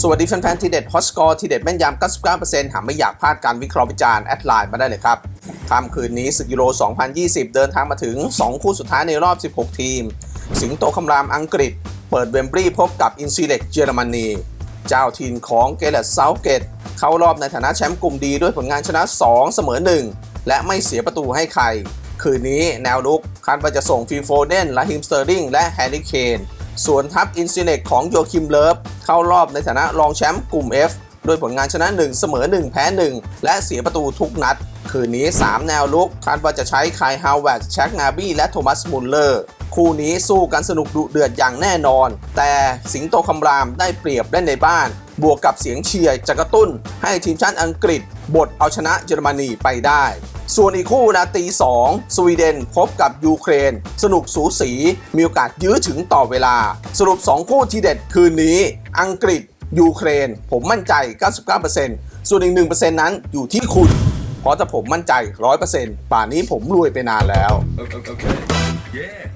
สวัสดีแฟนๆทีเด็ดฮอสกอร์ทีเด็ดแม่นยำ 99%หากไม่อยากพลาดการวิเคราะห์วิจารณ์แอดไลน์มาได้เลยครับค่ำคืนนี้ศึกยูโร 2020 เดินทางมาถึง 2 คู่สุดท้ายในรอบ 16 ทีม สิงโตคำรามอังกฤษ เปิดเวมบรีพบกับอินซีเล็กเยอรมนี เจ้าถิ่นของเกเรตเซาเกตเข้ารอบในฐานะแชมป์กลุ่มดีด้วยผลงานชนะ 2 เสมอ 1 และไม่เสียประตูให้ใคร คืนนี้แนวลุกคาดว่าจะส่งฟิลโฟเดนและฮิมสเตอร์ลิงและแฮร์รี่เคน ส่วนทัพอินซิเนกของโยคิมเลิฟเข้ารอบในฐานะรองแชมป์กลุ่ม F ด้วยผลงานชนะ 1 เสมอ 1 แพ้ 1 และเสียประตูทุกนัด คืนนี้ 3 แนวลุกคาดว่าจะใช้คายฮาวเวิร์ดแช็กนาบี้และโทมัสมุลเลอร์ คู่นี้สู้กันสนุกดุเดือดอย่างแน่นอน แต่สิงโตคำรามได้เปรียบเล่นในบ้าน บวกกับเสียงเชียร์จะกระตุ้นให้ทีมชาติอังกฤษ บทเอาชนะเยอรมนีไปได้ ส่วนอีกคู่นะตี 2 สวีเดนพบกับยูเครน สนุกสูสี มีโอกาสยื้อถึงต่อเวลา สรุป 2 คู่ที่เด็ดคืนนี้ อังกฤษ ยูเครน ผมมั่นใจ 99%ส่วนอีก 1%นั้นอยู่ที่คุณ เพราะถ้าผมมั่นใจ 100%ป่านนี้ผมรวยไปนานแล้ว Okay. okay. Yeah.